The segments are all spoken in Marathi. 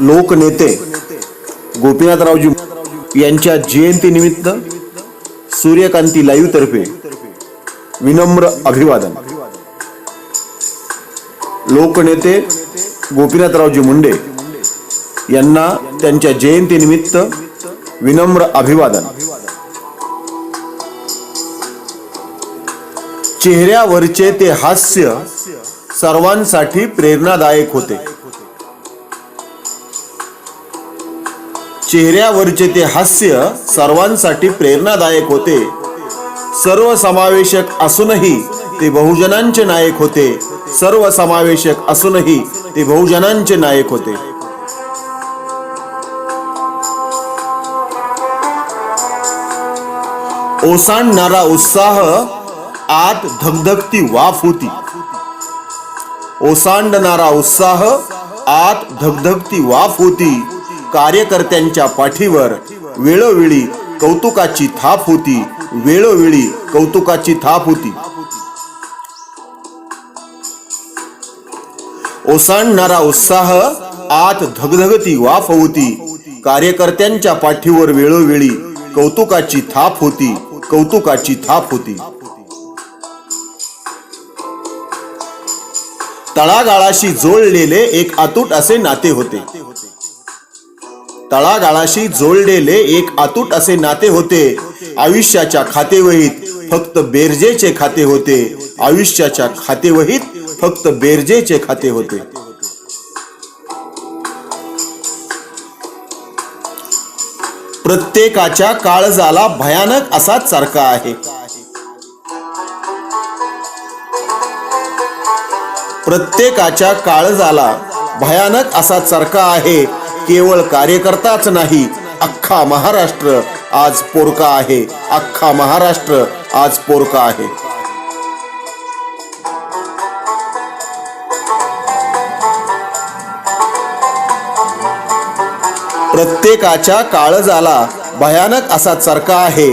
लोकनेते गोपीनाथरावजी यांच्या जयंतीनिमित्त सूर्यकांती लाईव्हतर्फे विनम्र अभिवादन. लोकनेते गोपीनाथरावजी मुंडे यांना त्यांच्या जयंतीनिमित्त विनम्र अभिवादन. चेहऱ्यावरचे ते हास्य सर्वांसाठी प्रेरणादायक होते. चेहऱ्यावरचे ते हास्य सर्वांसाठी प्रेरणादायक होते. सर्वसमावेशक असूनही ते बहुजनांचे नायक होते. सर्वसमावेशक असूनही ते बहुजनांचे नायक होते. ओसांडणारा उत्साह आत धगधगती वाफ होती. ओसांडणारा उत्साह आत धगधगती वाफ होती. कार्यकर्त्यांच्या पाठीवर वेळोवेळी कौतुकाची थाप होती. वेळोवेळी कौतुकाची थाप होती. ओसांडणारा उत्साह आत धगधगती वाफ होती. कार्यकर्त्यांच्या पाठीवर वेळोवेळी कौतुकाची थाप होती. कौतुकाची थाप होती. तळागाळाशी जोडलेले एक अतूट असे नाते होते. तळागाळाशी जोडलेले एक अतूट असे नाते होते. आयुष्याच्या खातेवहीत फक्त बेरजेचे खाते होते. आयुष्याच्या खातेवहीत फक्त बेरजेचे खाते होते. प्रत्येकाच्या काळजाला भयानक असा सारखा आहे. प्रत्येकाच्या काळजाला भयानक असा चरका आहे. केवळ कार्यकर्ताच नाही अख्खा महाराष्ट्र आज पोरका आहे. अख्खा महाराष्ट्र आज पोरका आहे. प्रत्येकाच्या काळजाला भयानक असा चरका आहे.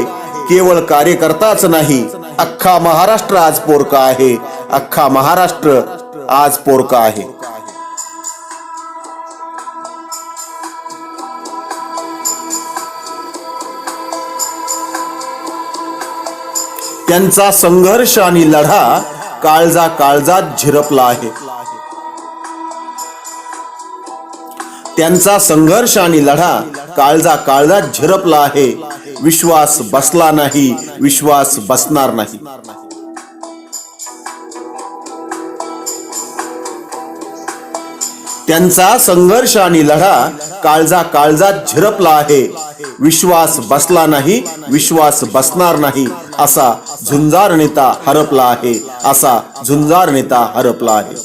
केवळ कार्यकर्ताच नाही अख्खा महाराष्ट्र आज पोरका आहे. अख्खा महाराष्ट्र आज पोरका आहे. त्यांचा संघर्ष आणि लढा काळजा काळजात झिरपला आहे. त्यांचा संघर्ष आणि लढा काळजा काळजात झिरपला आहे. विश्वास बसला नाही विश्वास बसणार नाही. त्यांचा संघर्ष आणि लढा काळजा काळजात झिरपला आहे. विश्वास बसला नाही विश्वास बसणार नाही. असा झुंजार नेता हरपला आहे असा झुंजार नेता हरपला आहे.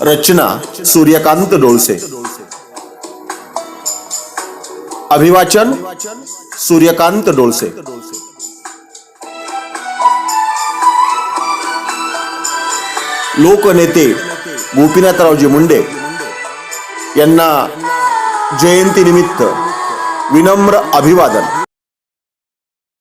रचना सूर्यकांत डोळसे. अभिवाचन सूर्यकांत डोळसे. लोकनेते गोपीनाथरावजी मुंडे यांना जयंतीनिमित्त विनम्र अभिवादन.